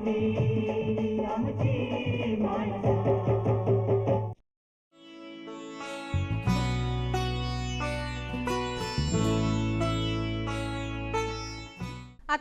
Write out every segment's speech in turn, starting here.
आता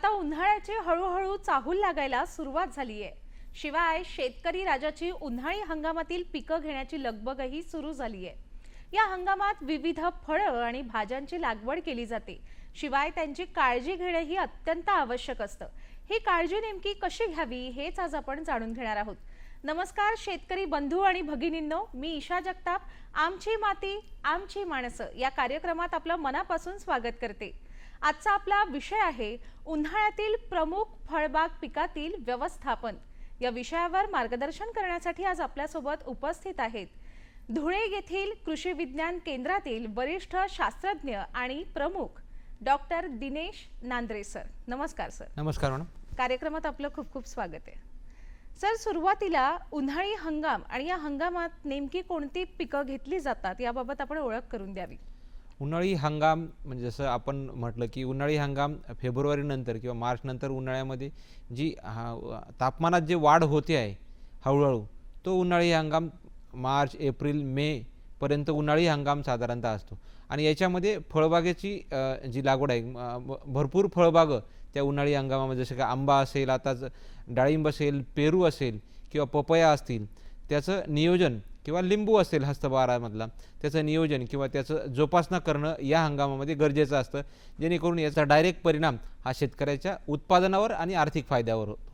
उन्हाळ्याची हळूहळू चाहूल लागायला सुरुवात झाली आहे शिवाय शेतकरी राजाची उन्हाळी हंगामातील पिकं घेण्याची लगबगही सुरू झाली आहे या हंगामात विविध फळं आणि भाज्यांची लागवड केली जाते. शिवाय त्यांची काळजी घेणंही अत्यंत आवश्यक असतं. ही काळजी नेमकी कशी घ्यावी हेच आज आपण जाणून घेणार आहोत. नमस्कार शेतकरी बंधू आणि भगिनींनो मी ईशा जगताप आमची माती आमची माणसं या कार्यक्रमात आपलं मनापासून स्वागत करते. आजचा आपला विषय आहे उन्हाळ्यातील प्रमुख फळबाग पिकातील व्यवस्थापन. या विषयावर मार्गदर्शन करण्यासाठी आज आपल्यासोबत उपस्थित आहेत. धुळे येथील कृषी विज्ञान केंद्रातील वरिष्ठ शास्त्रज्ञ आणि प्रमुख डॉक्टर दिनेश नांद्रे सर. नमस्कार सर. नमस्कार मॅडम. कार्यक्रमात आपलं खूप खूप स्वागत आहे. सर सुरुवातीला उन्हाळी हंगाम आणि या हंगामात नेमकी कोणती पिकं घेतली जातात याबाबत आपण ओळख करून द्यावी. उन्हाळी हंगाम म्हणजे जसं आपण म्हटलं की उन्हाळी हंगाम फेब्रुवारीनंतर किंवा मार्चनंतर उन्हाळ्यामध्ये जी हा तापमानात जे वाढ होते आहे हळूहळू तो उन्हाळी हंगाम मार्च एप्रिल मे पर्यंत उन्हाळी हंगाम साधारणतः असतो. आणि याच्यामध्ये फळबागेची जी लागवड आहे भरपूर फळबागं त्या उन्हाळी हंगामामध्ये जसं का आंबा असेल आता डाळिंब असेल पेरू असेल किंवा पपया असतील त्याचं नियोजन किंवा लिंबू असेल हस्तभारामधला त्याचं नियोजन किंवा त्याचं जोपासना करणं या हंगामामध्ये गरजेचं असतं. जेणेकरून याचा डायरेक्ट परिणाम हा शेतकऱ्याच्या उत्पादनावर आणि आर्थिक फायद्यावर होतो.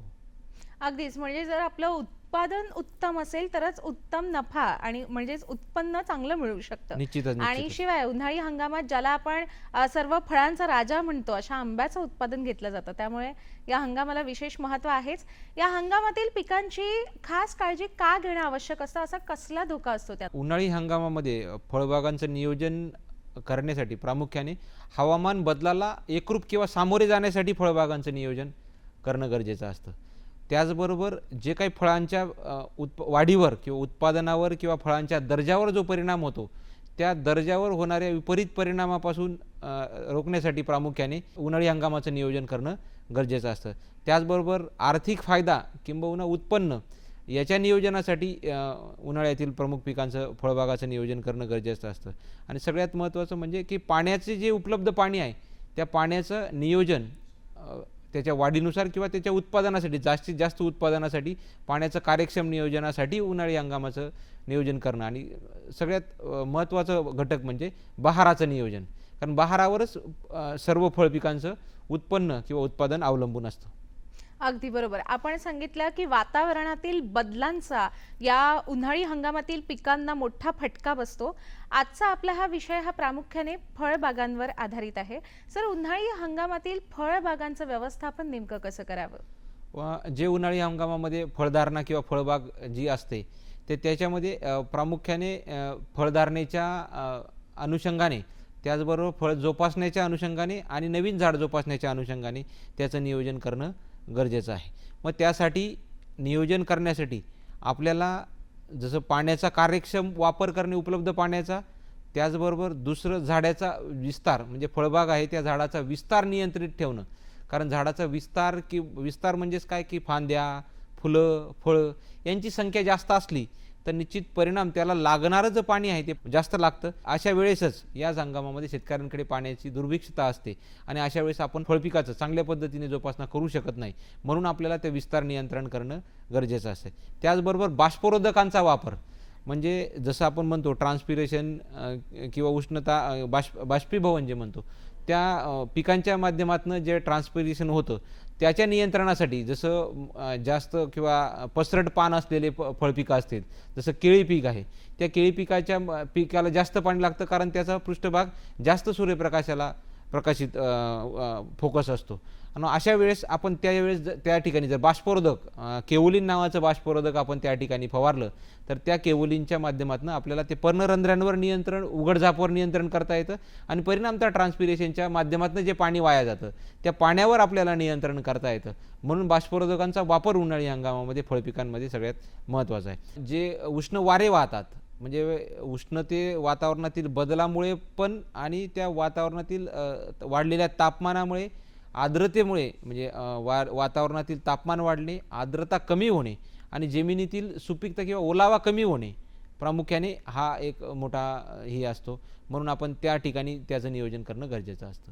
अगदीच. म्हणजे जर आपलं उत्पादन उत्तम असेल तरच उत्तम नफा आणि म्हणजेच उत्पन्न चांगलं मिळू शकतं. आणि शिवाय उन्हाळी हंगामात ज्याला आपण सर्व फळांचा राजा म्हणतो अशा आंब्याचं उत्पादन घेतलं जातं. त्यामुळे या हंगामाला विशेष महत्त्व आहेच. या हंगामातील पिकांची खास काळजी का घेणं आवश्यक असतं? असा कसला धोका असतो त्यात? उन्हाळी हंगामामध्ये फळबागांचं नियोजन करण्यासाठी प्रामुख्याने हवामान बदलाला एकरूप किंवा सामोरे जाण्यासाठी फळबागांचं नियोजन करणं गरजेचं असतं. त्याचबरोबर जे काही फळांच्या उत्प वाढीवर किंवा उत्पादनावर किंवा फळांच्या दर्जावर जो परिणाम होतो त्या दर्जावर होणाऱ्या विपरीत परिणामापासून रोखण्यासाठी प्रामुख्याने उन्हाळी हंगामाचं नियोजन करणं गरजेचं असतं. त्याचबरोबर आर्थिक फायदा किंबहुना उत्पन्न याच्या नियोजनासाठी उन्हाळ्यातील प्रमुख पिकांचं फळबागाचं नियोजन करणं गरजेचं असतं. आणि सगळ्यात महत्त्वाचं म्हणजे की पाण्याचे जे उपलब्ध पाणी आहे त्या पाण्याचं नियोजन त्याच्या वाढीनुसार किंवा त्याच्या उत्पादनासाठी जास्तीत जास्त उत्पादनासाठी पाण्याचं कार्यक्षम नियोजनासाठी उन्हाळी हंगामाचं नियोजन करणं. आणि सगळ्यात महत्त्वाचं घटक म्हणजे बहाराचं नियोजन. कारण बहारावरच सर्व फळपिकांचं उत्पन्न किंवा उत्पादन अवलंबून असतं. अगदी बरोबर. आपण सांगितलं की वातावरणातील बदलांचा या उन्हाळी हंगामातील पिकांना मोठा फटका बसतो. आजचा आपला हा विषय हा प्रामुख्याने फळबागांवर आधारित आहे. सर उन्हाळी हंगामातील फळबागांचं व्यवस्थापन नेमकं कसं करावं? जे उन्हाळी हंगामामध्ये फळधारणा किंवा फळबाग जी असते ते त्याच्यामध्ये प्रामुख्याने फळधारणेच्या अनुषंगाने त्याचबरोबर फळ जोपासण्याच्या अनुषंगाने आणि नवीन झाड जोपासण्याच्या अनुषंगाने त्याचं नियोजन करणं गरजेचं आहे. मग त्यासाठी नियोजन करण्यासाठी आपल्याला जसं पाण्याचा कार्यक्षम वापर करणे उपलब्ध पाण्याचा त्याचबरोबर दुसरं झाडाचा विस्तार म्हणजे फळबाग आहे त्या झाडाचा विस्तार नियंत्रित ठेवणं. कारण झाडाचा विस्तार की विस्तार म्हणजेच काय? की फांद्या फुलं फळं यांची संख्या जास्त असली तर निश्चित परिणाम त्याला लागणारं जे पाणी आहे ते जास्त लागतं. अशा वेळेसच याच हंगामामध्ये शेतकऱ्यांकडे पाण्याची दुर्भिक्षता असते आणि अशा वेळेस आपण फळपिकाचं चांगल्या पद्धतीने जोपासना करू शकत नाही. म्हणून आपल्याला ते विस्तार नियंत्रण करणं गरजेचं असते. त्याचबरोबर बाष्परोधकांचा वापर. म्हणजे जसं आपण म्हणतो ट्रान्सपिरेशन किंवा उष्णता बाष्प बाष्पीभवन जे म्हणतो त्या पिकांच्या माध्यमातून जे ट्रान्सपिरेशन होतं त्याच्या नियंत्रणासाठी जसं जास्त किंवा पसरट पान असलेले प फळपिकं असतील जसं केळी पीक आहे त्या केळी पिकाच्या पिकाला जास्त पाणी लागतं कारण त्याचा पृष्ठभाग जास्त सूर्यप्रकाशाला प्रकाशित फोकस असतो. आणि अशा वेळेस आपण त्यावेळेस वेळेस त्या ठिकाणी जर बाष्परोधक केवलीन नावाचं बाष्परोधक आपण त्या ठिकाणी फवारलं तर त्या केवलींच्या माध्यमातून आपल्याला ते पर्णरंध्रांवर नियंत्रण उघडझापवर नियंत्रण करता येतं आणि परिणामतः ट्रान्सपिरेशनच्या माध्यमातून जे पाणी वाया जातं त्या पाण्यावर आपल्याला नियंत्रण करता येतं. म्हणून बाष्परोधकांचा वापर उन्हाळी हंगामामध्ये फळपिकांमध्ये सगळ्यात महत्त्वाचा आहे. जे उष्ण वारे वाहतात म्हणजे उष्णते वातावरणातील बदलामुळे पण आणि त्या वातावरणातील वाढलेल्या तापमानामुळे आर्द्रतेमुळे म्हणजे वा वातावरणातील तापमान वाढणे आर्द्रता कमी होणे आणि जमिनीतील सुपीकता किंवा ओलावा कमी होणे प्रामुख्याने हा एक मोठा हे असतो. म्हणून आपण त्या ठिकाणी त्याचं नियोजन करणं गरजेचं असतं.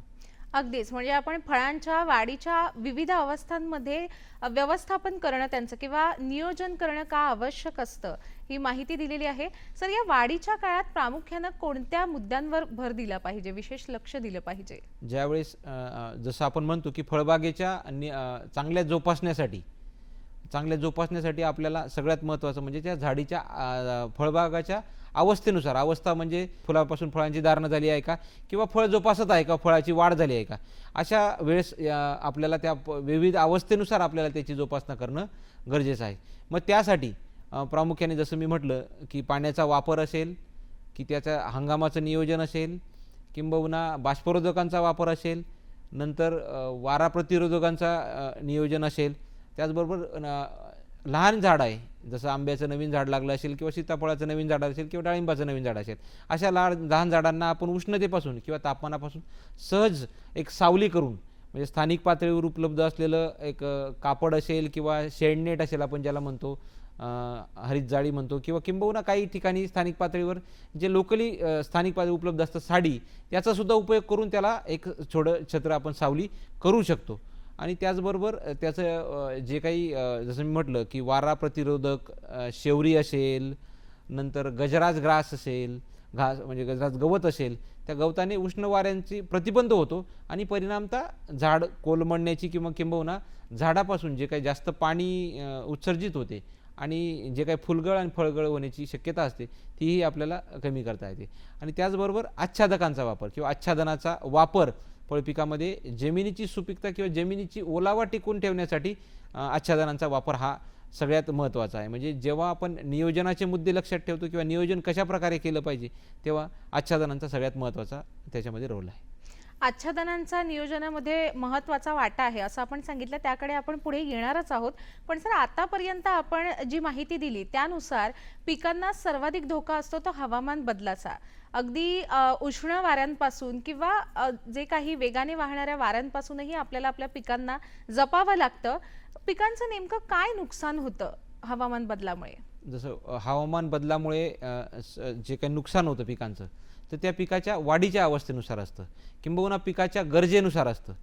अगदीच. म्हणजे आपण फळांच्या वाढीच्या विविध अवस्थांमध्ये व्यवस्थापन करणं त्यांचं किंवा नियोजन करणं का आवश्यक असतं ही माहिती दिलेली आहे. सर या वाढीच्या काळात प्रामुख्यानं कोणत्या मुद्द्यांवर भर दिला पाहिजे विशेष लक्ष दिलं पाहिजे? ज्यावेळेस जसं आपण म्हणतो की फळबागेच्या नि चांगल्या जोपासण्यासाठी चांगल्या जोपासण्यासाठी आपल्याला सगळ्यात महत्त्वाचं म्हणजे त्या झाडीच्या फळबागाच्या अवस्थेनुसार अवस्था म्हणजे फुलापासून फळांची धारणा झाली आहे का? किंवा फळ जोपासत आहे का? फळाची वाढ झाली आहे का? अशा वेळेस आपल्याला त्या प- विविध अवस्थेनुसार आपल्याला त्याची जोपासना करणं गरजेचं आहे. मग त्यासाठी प्रामुख्याने जसं मी म्हटलं की पाण्याचा वापर असेल की त्याच्या हंगामाचं नियोजन असेल किंबहुना बाष्परोधकांचा वापर असेल नंतर वारा प्रतिरोधकांचा नियोजन असेल त्याचबरोबर लहान झाड आहे जसं आंब्याचं नवीन झाड लागलं असेल किंवा सीताफळाचं नवीन झाड असेल किंवा डाळिंबाचं नवीन झाड असेल अशा लहान लहान झाडांना आपण उष्णतेपासून किंवा तापमानापासून सहज एक सावली करून म्हणजे स्थानिक पातळीवर उपलब्ध असलेलं एक कापड असेल किंवा शेडनेट असेल आपण ज्याला म्हणतो हरित जाळी म्हणतो किंवा किंबहुना काही ठिकाणी स्थानिक पातळीवर जे लोकली स्थानिक पातळी उपलब्ध असतं साडी त्याचासुद्धा उपयोग करून त्याला एक छोडं छत्र आपण सावली करू शकतो. आणि त्याचबरोबर त्याचं जे काही जसं मी म्हटलं की वारा प्रतिरोधक शेवरी असेल नंतर गजराज ग्रास असेल घास म्हणजे गजराज गवत असेल त्या गवताने उष्ण वाऱ्यांची प्रतिबंध होतो आणि परिणामतः झाड कोलमडण्याची किंवा किंबहुना झाडापासून जे काही जास्त पाणी उत्सर्जित होते आणि जे काही फुलगळ आणि फळगळ होण्याची शक्यता असते तीही आपल्याला कमी करता येते. आणि त्याचबरोबर आच्छादकांचा वापर किंवा आच्छादनाचा वापर फळपिकामध्ये जमिनीची सुपीकता किंवा जमिनीची ओलावा टिकून ठेवण्यासाठी आच्छादनांचा वापर हा सगळ्यात महत्त्वाचा आहे. म्हणजे जेव्हा आपण नियोजनाचे मुद्दे लक्षात ठेवतो किंवा नियोजन कशाप्रकारे केलं पाहिजे तेव्हा आच्छादनांचा सगळ्यात महत्त्वाचा त्याच्यामध्ये रोल आहे. आच्छादनांचा नियोजनामध्ये महत्त्वाचा वाटा आहे असं आपण सांगितलं. त्याकडे आपण पुढे येणारच आहोत. पण सर आतापर्यंत आपण जी माहिती दिली त्यानुसार पिकांना सर्वाधिक धोका असतो तो हवामान बदलाचा. अगदी उष्ण वाऱ्यांपासून किंवा जे काही वेगाने वाहणाऱ्या वाऱ्यांपासूनही आपल्याला आपल्या पिकांना जपावं लागतं. पिकांचं नेमकं काय नुकसान होतं हवामान बदलामुळे? जसं हवामान बदलामुळे स- जे काही नुकसान होतं पिकांचं तर त्या पिकाच्या वाढीच्या अवस्थेनुसार असतं. किंबहुना पिकाच्या गरजेनुसार असतं.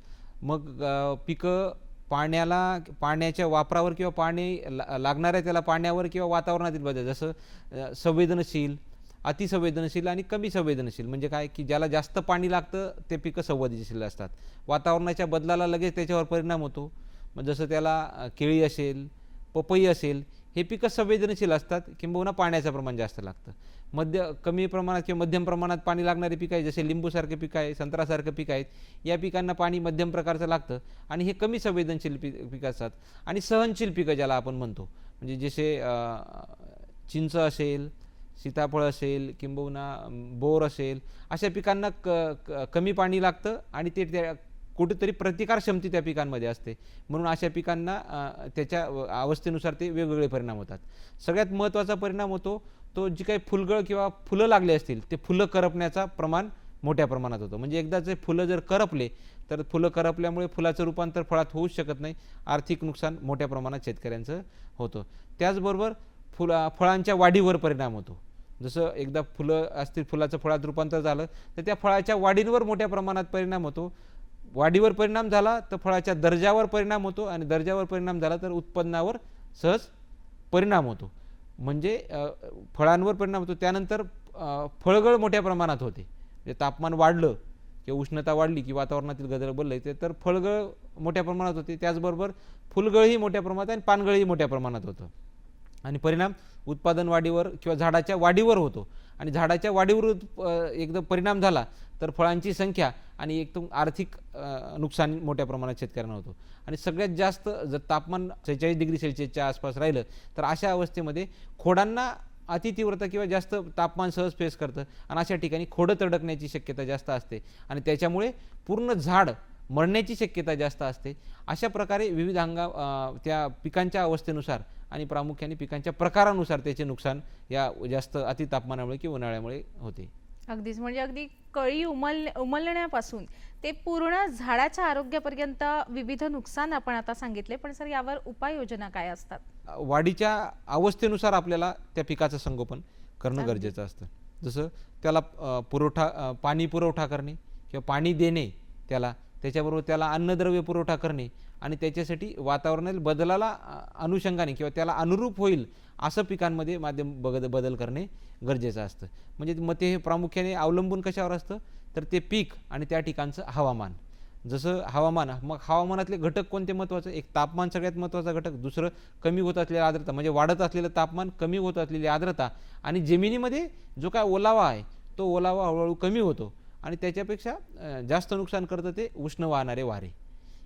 मग पिकं पाण्याला पाण्याच्या वापरावर किंवा पाणी ला- लागणाऱ्या त्याला पाण्यावर किंवा वातावरणातील बदल जसं संवेदनशील अतिसंवेदनशील आणि कमी संवेदनशील. म्हणजे काय? की ज्याला जास्त पाणी लागतं ते पिकं संवेदनशील असतात. वातावरणाच्या बदलाला लगेच त्याच्यावर परिणाम होतो. मग जसं त्याला केळी असेल पपई असेल हे पिकं संवेदनशील असतात किंबहुना पाण्याचं प्रमाण जास्त लागतं. मध्य कमी प्रमाणात किंवा मध्यम प्रमाणात पाणी लागणारी पिकं आहेत जसे लिंबूसारखे पिकं आहे संत्रासारखे पिकं आहेत या पिकांना पाणी मध्यम प्रकारचं लागतं आणि हे कमी संवेदनशील पी पिकं असतात. आणि सहनशील पिकं ज्याला आपण म्हणतो. म्हणजे जसे चिंच असेल सीताफळ असेल किंबहुना बोर असेल अशा पिकांना क क- कमी पाणी लागतं आणि ते त्या कुठेतरी प्रतिकार क्षमती त्या पिकांमध्ये असते. म्हणून अशा पिकांना त्याच्या अवस्थेनुसार ते वेगवेगळे परिणाम होतात. सगळ्यात महत्त्वाचा परिणाम होतो तो जी काही फुलगळ किंवा फुलं लागले असतील ते फुलं करपण्याचा प्रमाण मोठ्या प्रमाणात होतं. म्हणजे एकदा जे फुलं जर करपले तर फुलं करपल्यामुळे फुलाचं रूपांतर फळात होऊच शकत नाही. आर्थिक नुकसान मोठ्या प्रमाणात शेतकऱ्यांचं होतं. त्याचबरोबर फुला फळांच्या वाढीवर परिणाम होतो. जसं एकदा फुलं असतील फुलाचं फळात रूपांतर झालं तर त्या फळाच्या वाढींवर मोठ्या प्रमाणात परिणाम होतो. वाढीवर परिणाम झाला तर फळाच्या दर्जावर परिणाम होतो आणि दर्जावर परिणाम झाला तर उत्पन्नावर सहज परिणाम होतो. म्हणजे फळांवर परिणाम होतो. त्यानंतर फळगळ मोठ्या प्रमाणात होते. म्हणजे तापमान वाढलं किंवा उष्णता वाढली की वातावरणातील गदर बदलले ते तर फळगळ मोठ्या प्रमाणात होते. त्याचबरोबर फुलगळही मोठ्या प्रमाणात आणि पानगळही मोठ्या प्रमाणात होतं. आणि परिणाम उत्पादन वाढीवर किंवा झाडाच्या वाढीवर होतो. आणि झाडाच्या वाढीवर एकदम परिणाम झाला तर फळांची संख्या आणि एकदम आर्थिक नुकसान मोठ्या प्रमाणात शेतकऱ्यांना होतो. आणि सगळ्यात जास्त जर तापमान सेहेचाळीस डिग्री सेल्सिअसच्या आसपास राहिलं तर अशा अवस्थेमध्ये खोडांना अतितीव्रता किंवा जास्त तापमान सहज फेस करतं आणि अशा ठिकाणी खोडं तडकण्याची शक्यता जास्त असते. आणि त्याच्यामुळे पूर्ण झाड मरण्याची शक्यता जास्त असते. अशा प्रकारे विविध हंगाम अ, त्या पिकांच्या अवस्थेनुसार आणि प्रामुख्याने पिकांच्या प्रकारानुसार त्याचे नुकसान या जास्त अतितापमानामुळे किंवा उन्हाळ्यामुळे होते. अगदीच. म्हणजे अगदी कळी उमल उमलण्यापासून ते पूर्ण झाडाच्या आरोग्यापर्यंत विविध नुकसान आपण आता सांगितले पण सर यावर उपाययोजना काय असतात? वाढीच्या अवस्थेनुसार आपल्याला त्या पिकाचं संगोपन करणं गरजेचं असतं. जसं त्याला पुरवठा पाणी पुरवठा करणे किंवा पाणी देणे त्याला त्याच्याबरोबर त्याला अन्नद्रव्य पुरवठा करणे आणि त्याच्यासाठी वातावरणातील बदलाला अनुषंगाने किंवा त्याला अनुरूप होईल असं पिकांमध्ये माध्यम बगद बदल करणे गरजेचं असतं. म्हणजे मग ते हे प्रामुख्याने अवलंबून कशावर असतं? तर ते पीक आणि त्या ठिकाणचं हवामान. जसं हवामान मग हवामानातले घटक कोणते महत्त्वाचं? एक तापमान सगळ्यात महत्त्वाचा घटक दुसरं कमी होत असलेली आर्द्रता म्हणजे वाढत असलेलं तापमान कमी होत असलेली आर्द्रता आणि जमिनीमध्ये जो काय ओलावा आहे तो ओलावा हळूहळू कमी होतो. आणि त्याच्यापेक्षा जास्त नुकसान करतं ते उष्ण वाहणारे वारे.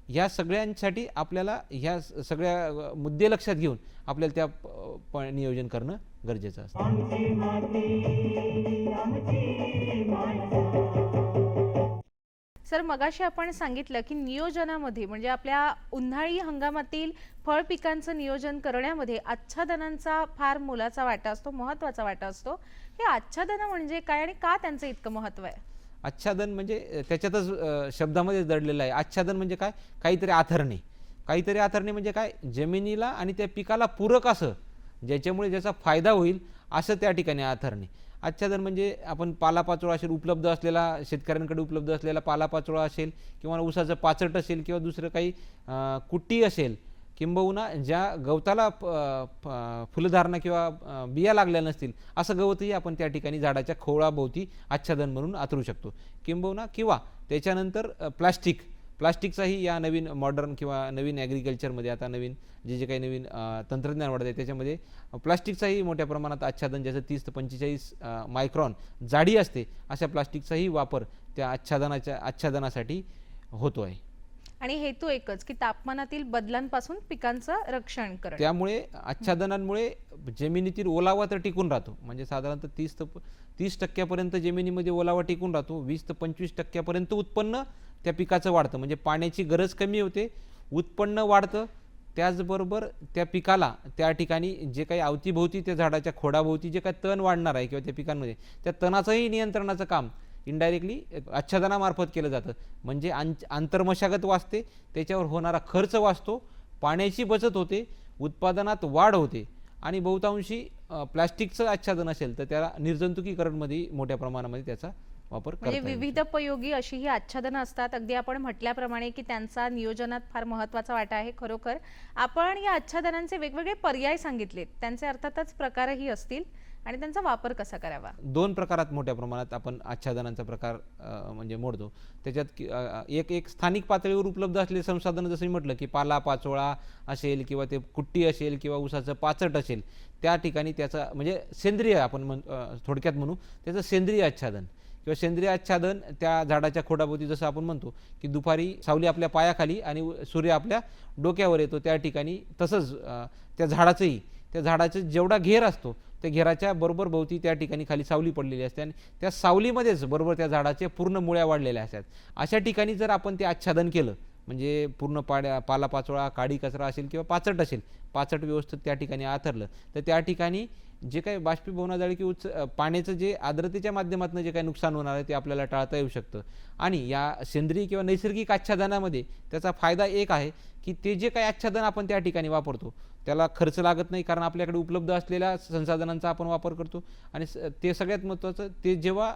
ह्या सगळ्यांसाठी आपल्याला ह्या सगळ्या मुद्दे लक्षात घेऊन आपल्याला त्या नियोजन करणं गरजेचं असतं. सर मगाशी आपण सांगितलं की नियोजनामध्ये म्हणजे आपल्या उन्हाळी हंगामातील फळ पिकांचं नियोजन करण्यामध्ये आच्छादनांचा फार मोलाचा वाटा असतो महत्त्वाचा वाटा असतो. हे आच्छादनं म्हणजे काय आणि का त्यांचं इतकं महत्त्व आहे? आच्छादन म्हणजे त्याच्यातच शब्दामध्ये दडलेलं आहे. आच्छादन म्हणजे काय? काहीतरी आथरणे. काहीतरी आथरणे म्हणजे काय? जमिनीला आणि त्या पिकाला पूरक असं ज्याच्यामुळे ज्याचा फायदा होईल असं त्या ठिकाणी आथरणे. आच्छादन म्हणजे आपण पालापाचोळा असेल उपलब्ध असलेला शेतकऱ्यांकडे उपलब्ध असलेला पालापाचोळा असेल किंवा ऊसाचं पाचट असेल किंवा दुसरं काही कुट्टी असेल किंबहुना ज्या गवताला प- फुलधारणा किंवा बिया लागल्या नसतील असं गवतही आपण त्या ठिकाणी झाडाच्या खोळाभोवती आच्छादन म्हणून आतरू शकतो. किंबहुना किंवा त्याच्यानंतर प्लास्टिक प्लास्टिकचाही या नवीन मॉडर्न किंवा नवीन ॲग्रिकल्चरमध्ये आता नवीन जे जे काही नवीन तंत्रज्ञान वाढत आहे त्याच्यामध्ये प्लास्टिकचाही मोठ्या प्रमाणात आच्छादन ज्याचं तीस ते पंचेचाळीस मायक्रॉन जाडी असते अशा प्लास्टिकचाही वापर त्या आच्छादनाच्या आच्छादनासाठी होतो आहे. आणि हेतू एकच की तापमानातील बदलांपासून पिकांचं रक्षण करणं. त्यामुळे आच्छादनांमुळे जमिनीतील ओलावा तर टिकून राहतो. म्हणजे साधारणतः तीस ते तीस टक्क्यापर्यंत जमिनीमध्ये ओलावा टिकून राहतो. वीस ते पंचवीस टक्क्यापर्यंत उत्पन्न त्या पिकाचं वाढतं. म्हणजे पाण्याची गरज कमी होते उत्पन्न वाढतं. त्याचबरोबर त्या पिकाला त्या ठिकाणी जे काही अवतीभोवती त्या झाडाच्या खोडाभोवती जे काही तण वाढणार आहे किंवा त्या पिकांमध्ये त्या तणाचंही नियंत्रणाचं काम इनडायरेक्टली आच्छादनामार्फत केलं जातं. म्हणजे आं आंतरमशागत वाचते त्याच्यावर होणारा खर्च वाचतो पाण्याची बचत होते उत्पादनात वाढ होते आणि बहुतांशी प्लास्टिकचं आच्छादन असेल तर त्याला निर्जंतुकीकरणमध्ये मोठ्या प्रमाणामध्ये त्याचा वापर म्हणजे विविधोपयोगी अशी ही आच्छादनं असतात. अगदी आपण म्हटल्याप्रमाणे की त्यांचा नियोजनात फार महत्त्वाचा वाटा आहे खरोखर. आपण या आच्छादनांचे वेगवेगळे पर्याय सांगितलेत. त्यांचे अर्थातच प्रकारही असतील. आणि त्यांचा वापर कसा करावा? दोन प्रकारात मोठ्या प्रमाणात आपण आच्छादनांचा प्रकार म्हणजे मोडतो. त्याच्यात की- एक एक स्थानिक पातळीवर उपलब्ध असलेले संसाधनं जसं मी म्हटलं की पाला पाचोळा असेल किंवा ते कुट्टी असेल किंवा ऊसाचं पाचट असेल त्या ठिकाणी त्याचा म्हणजे सेंद्रिय आपण म्हण थोडक्यात म्हणू त्याचं सेंद्रिय आच्छादन किंवा सेंद्रिय आच्छादन त्या झाडाच्या खोडाभोवती जसं आपण म्हणतो की दुपारी सावली आपल्या पायाखाली आणि सूर्य आपल्या डोक्यावर येतो त्या ठिकाणी तसंच त्या झाडाचंही त्या झाडाचं जेवढा घेर असतो त्या घेराच्या बरोबर भोवती त्या ठिकाणी खाली सावली पडलेली असते आणि त्या सावलीमध्येच बरोबर त्या झाडाच्या पूर्ण मुळ्या वाढलेल्या असतात. अशा ठिकाणी जर आपण ते आच्छादन केलं म्हणजे पूर्ण पाड्या पालापाचोळा काडी कचरा असेल किंवा पाचट असेल पाचट व्यवस्थित त्या ठिकाणी आथरलं. तर त्या ठिकाणी जे काही बाष्पीभवनाजळी की उच्च पाण्याचं जे आर्द्रतेच्या माध्यमातून जे काही नुकसान होणार आहे ते आपल्याला टाळता येऊ शकतं. आणि या सेंद्रिय किंवा नैसर्गिक आच्छादनामध्ये त्याचा फायदा एक आहे की ते जे काही आच्छादन आपण त्या ठिकाणी वापरतो त्याला खर्च लागत नाही कारण आपल्याकडे उपलब्ध असलेल्या संसाधनांचा आपण वापर करतो. आणि स- ते सगळ्यात महत्त्वाचं ते जेव्हा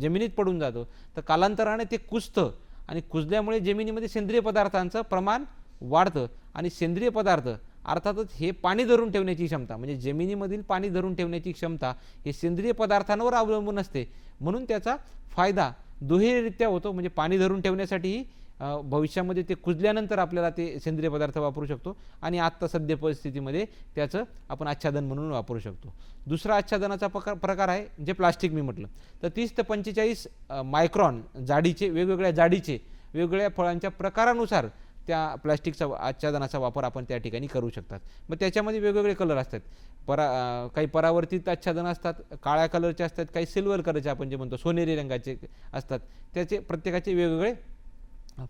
जमिनीत पडून जातं तर कालांतराने ते कुस्तं. आणि कुजल्यामुळे जमिनीमध्ये सेंद्रिय पदार्थांचं प्रमाण वाढतं आणि सेंद्रिय पदार्थ अर्थातच हे पाणी धरून ठेवण्याची क्षमता म्हणजे जमिनीमधील पाणी धरून ठेवण्याची क्षमता हे सेंद्रिय पदार्थांवर अवलंबून असते. म्हणून त्याचा फायदा दुहेरीरित्या होतो म्हणजे पाणी धरून ठेवण्यासाठीही भविष्यामध्ये ते कुजल्यानंतर आपल्याला ते सेंद्रिय पदार्थ वापरू शकतो आणि आत्ता सद्य परिस्थितीमध्ये त्याचं आपण आच्छादन म्हणून वापरू शकतो. दुसरा आच्छादनाचा प्रकार प्रकार आहे जे प्लास्टिक मी म्हटलं. तर तीस ते पंचेचाळीस मायक्रॉन जाडीचे वेगवेगळ्या जाडीचे वेगवेगळ्या फळांच्या प्रकारानुसार त्या प्लास्टिकचा आच्छादनाचा वापर आपण त्या ठिकाणी करू शकतात. मग त्याच्यामध्ये वेगवेगळे कलर असतात. परा काही परावर्तित आच्छादनं असतात काळ्या कलरचे असतात काही सिल्वर कलरचे आपण जे म्हणतो सोनेरी रंगाचे असतात त्याचे प्रत्येकाचे वेगवेगळे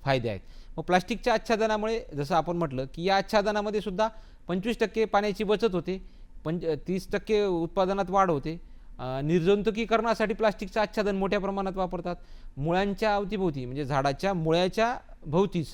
फायदे आहेत. मग प्लास्टिकच्या आच्छादनामुळे जसं आपण म्हटलं की या आच्छादनामध्ये सुद्धा पंचवीस टक्के पाण्याची बचत होते पंच तीस टक्के उत्पादनात वाढ होते. निर्जंतुकीकरणासाठी प्लास्टिकचं आच्छादन मोठ्या प्रमाणात वापरतात. मुळांच्या अवतीभोवती म्हणजे झाडाच्या मुळ्याच्या भोवतीच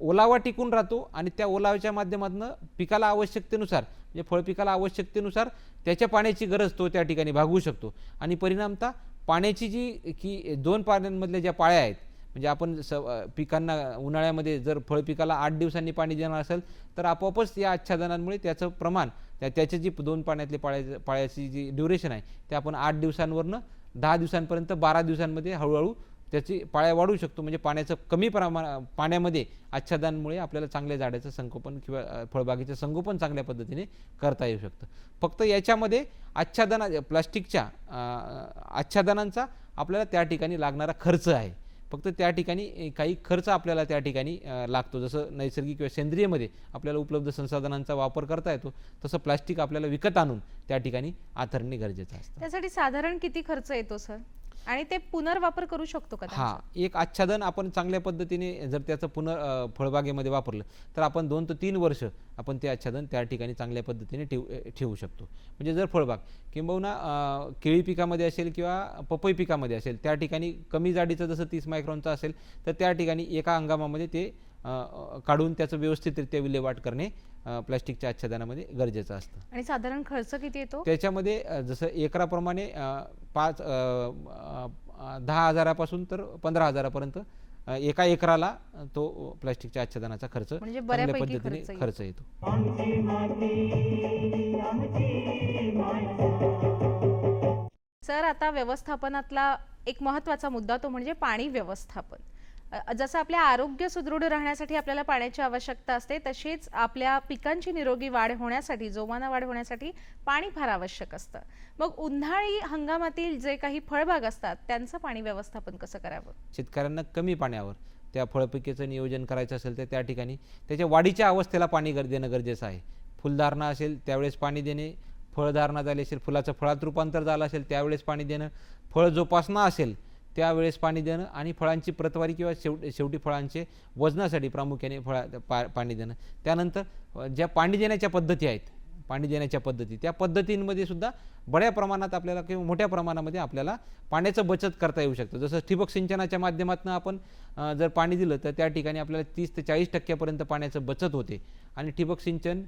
ओलावा टिकून राहतो आणि त्या ओलाव्याच्या माध्यमातून पिकाला आवश्यकतेनुसार म्हणजे फळपिकाला आवश्यकतेनुसार त्याच्या पाण्याची गरज तो त्या ठिकाणी भागवू शकतो. आणि परिणामतः पाण्याची जी की दोन पाण्यांमधल्या ज्या पाळ्या आहेत म्हणजे आपण स पिकांना उन्हाळ्यामध्ये जर फळ पिकाला आठ दिवसांनी पाणी देणार असेल तर आपोआपच या आच्छादनांमुळे त्याचं प्रमाण त्या त्याची जी दोन पाण्यातले पाळ्या पाळ्याची जी ड्युरेशन आहे ते आपण आठ दिवसांवरनं दहा दिवसांपर्यंत बारा दिवसांमध्ये हळूहळू त्याची पाळ्या वाढू शकतो. म्हणजे पाण्याचं कमी प्रमाण पाण्यामध्ये आच्छादनामुळे आपल्याला चांगल्या झाडाचं संगोपन किंवा फळबागेचं संगोपन चांगल्या पद्धतीने करता येऊ शकतं. फक्त याच्यामध्ये आच्छादना प्लास्टिकच्या आच्छादनांचा आपल्याला त्या ठिकाणी लागणारा खर्च आहे. फक्त त्या ठिकाणी काही खर्च आपल्याला त्या ठिकाणी लागतो. जसं नैसर्गिक किंवा सेंद्रियमध्ये आपल्याला उपलब्ध संसाधनांचा वापर करता येतो तसं प्लास्टिक आपल्याला विकत आणून त्या ठिकाणी आथरणे गरजेचं असतं. त्यासाठी साधारण किती खर्च येतो सर? आणि ते पुनर्वापर करू शकतो का हा? एक आच्छादन आपण चांगल्या पद्धतीने जर त्याचं पुनर् फळबागेमध्ये वापरलं तर आपण दोन ते तीन वर्ष आपण ते आच्छादन त्या ठिकाणी चांगल्या पद्धतीने ठेवू ठेवू शकतो म्हणजे जर फळबाग किंबहुना केळी पिकामध्ये असेल किंवा पपई पिकामध्ये असेल त्या ठिकाणी कमी जाडीचं जसं तीस मायक्रॉनचं असेल तर त्या ठिकाणी एका हंगामामध्ये ते काढून त्याचं व्यवस्थितरित्या विल्हेवाट करणे प्लास्टिकच्या आच्छादनामध्ये गरजेचं असतं. आणि साधारण खर्च किती येतो? त्याच्यामध्ये जसं एकराप्रमाणे पाच दहा हजारापासून तर पंधरा हजारापर्यंत एका एकराला तो प्लास्टिकच्या आच्छादनाचा खर्च म्हणजे चांगल्या पद्धतीने खर्च येतो. सर आता व्यवस्थापनातला एक महत्त्वाचा मुद्दा तो म्हणजे पाणी व्यवस्थापन. जसं आपल्या आरोग्य सुदृढ राहण्यासाठी आपल्याला पाण्याची आवश्यकता असते तशीच आपल्या पिकांची निरोगी वाढ होण्यासाठी जोमाना वाढ होण्यासाठी पाणी फार आवश्यक असतं. मग उन्हाळी हंगामातील जे काही फळबाग असतात त्यांचं पाणी व्यवस्थापन कसं करावं? शेतकऱ्यांना कमी पाण्यावर त्या फळपिकेचं नियोजन करायचं असेल तर त्या ठिकाणी त्याच्या वाढीच्या अवस्थेला पाणी गर देणं गरजेचं आहे. फुलधारणा असेल त्यावेळेस पाणी देणे. फळधारणा झाली असेल फुलाचं फळात रूपांतर झालं असेल त्यावेळेस पाणी देणं. फळ जोपासना असेल त्यावेळेस पाणी देणं आणि फळांची प्रतवारी किंवा शेव शेवटी फळांचे वजनासाठी प्रामुख्याने फळा पा पाणी देणं. त्यानंतर ज्या पाणी देण्याच्या पद्धती आहेत पाणी देण्याच्या पद्धती त्या पद्धतींमध्ये सुद्धा बड्या प्रमाणात आपल्याला किंवा मोठ्या प्रमाणामध्ये आपल्याला पाण्याचं बचत करता येऊ शकतं. जसं ठिबक सिंचनाच्या माध्यमातून आपण जर पाणी दिलं तर त्या ठिकाणी आपल्याला तीस ते चाळीस टक्क्यापर्यंत पाण्याचं बचत होते. आणि ठिबक सिंचन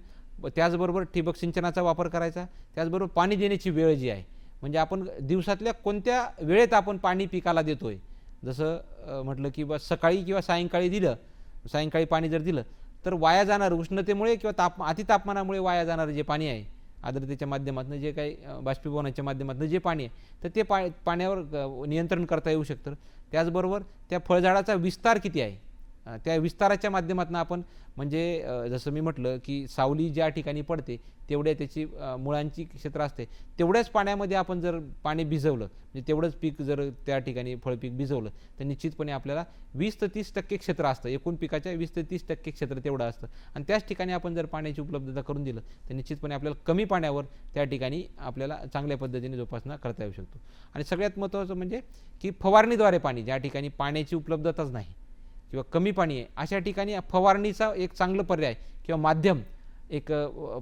त्याचबरोबर ठिबक सिंचनाचा वापर करायचा त्याचबरोबर पाणी देण्याची वेळ जी आहे म्हणजे आपण दिवसातल्या कोणत्या वेळेत आपण पाणी पिकाला देतो आहे जसं म्हटलं की बस सकाळी किंवा सायंकाळी दिलं सायंकाळी पाणी जर दिलं तर वाया जाणारं उष्णतेमुळे किंवा ताप अतितापमानामुळे वाया जाणारं जे पाणी आहे आर्द्रतेच्या माध्यमातून जे काही बाष्पीभवनाच्या माध्यमातून जे पाणी आहे तर ते पा पाण्यावर नियंत्रण करता येऊ शकतं. त्याचबरोबर त्या फळझाडाचा विस्तार किती आहे? त्या विस्ताराच्या माध्यमातून आपण म्हणजे जसं मी म्हटलं की सावली ज्या ठिकाणी पडते तेवढ्या त्याची मुळांची क्षेत्र असते. तेवढ्याच पाण्यामध्ये आपण जर पाणी भिजवलं म्हणजे तेवढंच पीक जर त्या ठिकाणी फळपीक भिजवलं तर निश्चितपणे आपल्याला वीस ते तीस टक्के क्षेत्र असतं. एकूण पिकाच्या वीस ते तीस टक्के क्षेत्र तेवढं असतं. आणि त्याच ठिकाणी आपण जर पाण्याची उपलब्धता करून दिलं तर निश्चितपणे आपल्याला कमी पाण्यावर त्या ठिकाणी आपल्याला चांगल्या पद्धतीने जोपासना करता येऊ शकतो. आणि सगळ्यात महत्त्वाचं म्हणजे की फवारणीद्वारे पाणी ज्या ठिकाणी पाण्याची उपलब्धताच नाही किंवा कमी पाणी आहे अशा ठिकाणी फवारणीचा एक चांगलं पर्याय किंवा माध्यम एक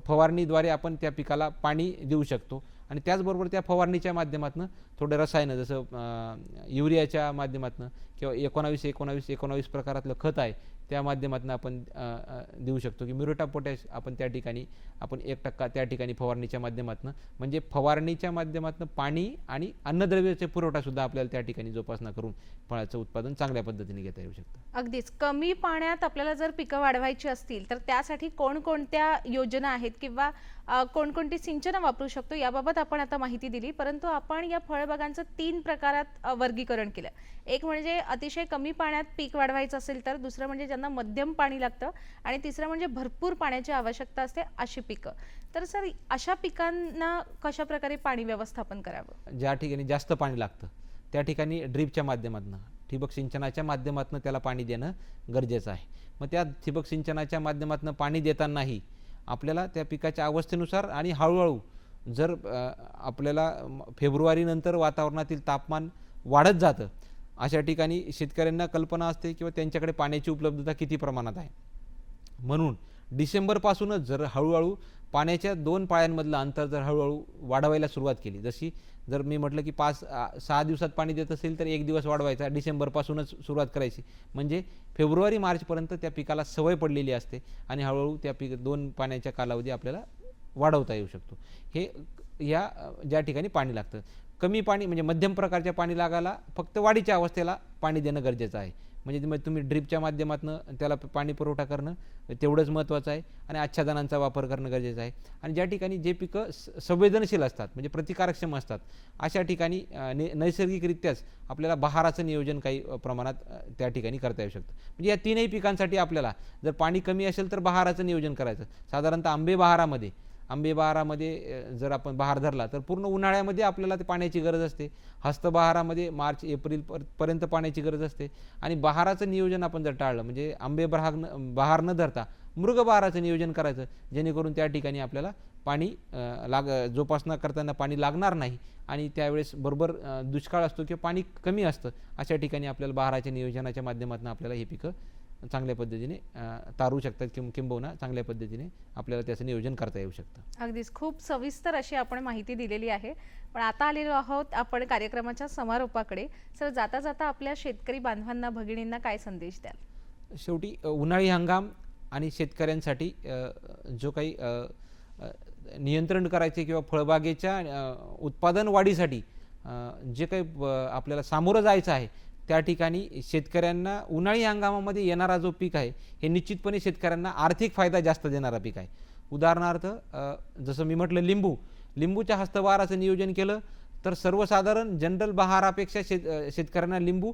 फवारणीद्वारे आपण त्या पिकाला पाणी देऊ शकतो. आणि त्याचबरोबर त्या फवारणीच्या माध्यमातून थोडं रसायनं जसं युरियाच्या माध्यमातून किंवा एकोणावीस एकोणावीस एकोणावीस प्रकारातलं खत आहे त्या माध्यमातून आपण देऊ शकतो की म्युरेटा पोटॅश आपण त्या ठिकाणी आपण एक टक्का त्या ठिकाणी फवारणीच्या माध्यमातून म्हणजे फवारणीच्या माध्यमातून पाणी आणि अन्नद्रव्याचा पुरवठासुद्धा आपल्याला त्या ठिकाणी जोपासना करून फळाचं उत्पादन चांगल्या पद्धतीने घेता येऊ शकतं. अगदीच. कमी पाण्यात आपल्याला जर पिकं वाढवायची असतील तर त्यासाठी कोणकोणत्या योजना आहेत किंवा कोणकोणती सिंचनं वापरू शकतो याबाबत आपण आता माहिती दिली परंतु आपण या फळबागांचं तीन प्रकारात वर्गीकरण केलं. एक म्हणजे अतिशय कमी पाण्यात पीक वाढवायचं असेल तर दुसरं म्हणजे ज्यांना मध्यम पाणी लागतं आणि तिसरं म्हणजे भरपूर पाण्याची आवश्यकता असते अशी पिकं. तर सर अशा पिकांना कशा प्रकारे पाणी व्यवस्थापन करावं? ज्या ठिकाणी जास्त पाणी लागतं त्या ठिकाणी ड्रीपच्या माध्यमातून ठिबक सिंचनाच्या माध्यमातून त्याला पाणी देणं गरजेचं आहे. मग त्या ठिबक सिंचनाच्या माध्यमातून पाणी देतानाही आपल्याला त्या पिकाच्या अवस्थेनुसार आणि हळूहळू जर आपल्याला फेब्रुवारीनंतर वातावरणातील तापमान वाढत जातं अशा ठिकाणी शेतकऱ्यांना कल्पना असते किंवा त्यांच्याकडे पाण्याची उपलब्धता किती प्रमाणात आहे? म्हणून डिसेंबरपासूनच जर हळूहळू पाण्याच्या दोन पाळ्यांमधलं अंतर जर हळूहळू वाढवायला सुरुवात केली जशी जर मी म्हटलं की पाच सहा दिवसात पाणी देत असेल तर एक दिवस वाढवायचा डिसेंबरपासूनच सुरुवात करायची. म्हणजे फेब्रुवारी मार्चपर्यंत त्या पिकाला सवय पडलेली असते आणि हळूहळू त्या पिक दोन पाण्याच्या कालावधी आपल्याला वाढवता येऊ शकतो. हे या ज्या ठिकाणी पाणी लागतं. कमी पाणी म्हणजे मध्यम प्रकारच्या पाणी लागायला फक्त वाढीच्या अवस्थेला पाणी देणं गरजेचं आहे. म्हणजे तुम्ही- तुम्ही ड्रीपच्या माध्यमातून त्याला पाणी पुरवठा करणं तेवढंच महत्त्वाचं आहे आणि आच्छादनांचा वापर करणं गरजेचं आहे. आणि ज्या ठिकाणी जे पिकं स- संवेदनशील असतात म्हणजे प्रतिकारक्षम असतात अशा ठिकाणी ने नैसर्गिकरित्याच आपल्याला बहाराचं नियोजन काही प्रमाणात त्या ठिकाणी करता येऊ शकतं. म्हणजे या तीनही पिकांसाठी आपल्याला जर पाणी कमी असेल तर बहाराचं नियोजन करायचं. साधारणतः आंबे बहारामध्ये आंबे बहारामध्ये जर आपण बहार धरला तर पूर्ण उन्हाळ्यामध्ये आपल्याला ते पाण्याची गरज असते. हस्तबहारामध्ये मार्च एप्रिल पर- पर्यंत पाण्याची गरज असते. आणि बहाराचं नियोजन आपण जर टाळलं म्हणजे आंबे बहार न बहार न धरता मृग बहाराचं नियोजन करायचं जेणेकरून त्या ठिकाणी आपल्याला पाणी लाग जोपासना करताना पाणी लागणार नाही. आणि त्यावेळेस बरोबर दुष्काळ असतो किंवा पाणी कमी असतं अशा ठिकाणी आपल्याला बहाराच्या नियोजनाच्या माध्यमातून आपल्याला हे पिकं चांगल्या पद्धतीने तारू शकतात किंवा किंबहुना चांगल्या पद्धतीने आपल्याला त्याचं नियोजन करता येऊ शकतं. अगदीच. खूप सविस्तर अशी आपण माहिती दिलेली आहे. पण आता आलेलो आहोत आपण कार्यक्रमाच्या समारोपाकडे. सर जाता जाता आपल्या शेतकरी बांधवांना भगिनींना काय संदेश द्याल? शेवटी उन्हाळी हंगाम आणि शेतकऱ्यांसाठी जो काही नियंत्रण करायचे किंवा फळबागेच्या उत्पादन वाढीसाठी जे काही आपल्याला सामोरं जायचं आहे त्या ठिकाणी शेतकऱ्यांना उन्हाळी हंगामामध्ये येणारा जो पीक आहे हे निश्चितपणे शेतकऱ्यांना आर्थिक फायदा जास्त देणारा पीक आहे. उदाहरणार्थ जसं मी म्हटलं लिंबू. लिंबूच्या हस्तवाराचं नियोजन केलं तर सर्वसाधारण जनरल बहारापेक्षा शेत शेतकऱ्यांना लिंबू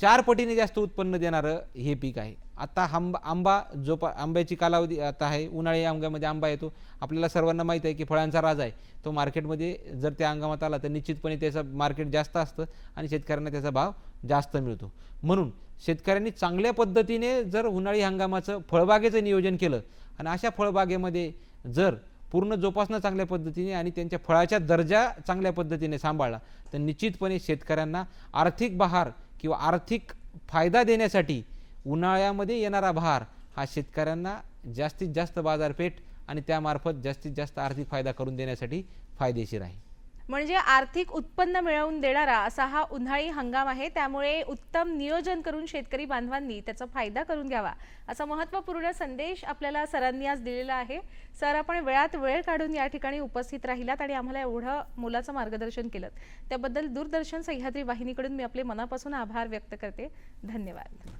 चार पटीने जास्त उत्पन्न देणारं हे पीक आहे. आता आंबा आंबा जो प आंब्याची कालावधी आता आहे. उन्हाळी अंगामध्ये आंबा येतो. आपल्याला सर्वांना माहीत आहे की फळांचा राजा आहे. तो मार्केटमध्ये जर त्या हंगामात आला तर निश्चितपणे त्याचं मार्केट जास्त असतं आणि शेतकऱ्यांना त्याचा भाव जास्त मिळतो. म्हणून शेतकऱ्यांनी चांगल्या पद्धतीने जर उन्हाळी हंगामाचं फळबागेचं नियोजन केलं आणि अशा फळबागेमध्ये जर पूर्ण जोपासना चांगल्या पद्धतीने आणि त्यांच्या फळाच्या दर्जा चांगल्या पद्धतीने सांभाळला तर निश्चितपणे शेतकऱ्यांना आर्थिक बहार किंवा आर्थिक फायदा देण्यासाठी उन्हाळ्यामध्ये येणारा भार हा शेतकऱ्यांना जास्तीत जास्त बाजारपेठ आणि त्यामार्फत जास्तीत जास्त आर्थिक फायदा करून देण्यासाठी फायदेशीर आहे. म्हणजे आर्थिक उत्पन्न मिळवून देणारा असा हा उन्हाळी हंगाम आहे. त्यामुळे उत्तम नियोजन करून शेतकरी बांधवांनी त्याचा फायदा करून घ्यावा असा महत्त्वपूर्ण संदेश आपल्याला सरांनी आज दिलेला आहे. सर आपण वेळात वेळ काढून या ठिकाणी उपस्थित राहिलात आणि आम्हाला एवढं मोलाचं मार्गदर्शन केलं. त्याबद्दल दूरदर्शन सह्याद्री वाहिनीकडून मी आपले मनापासून आभार व्यक्त करते. धन्यवाद.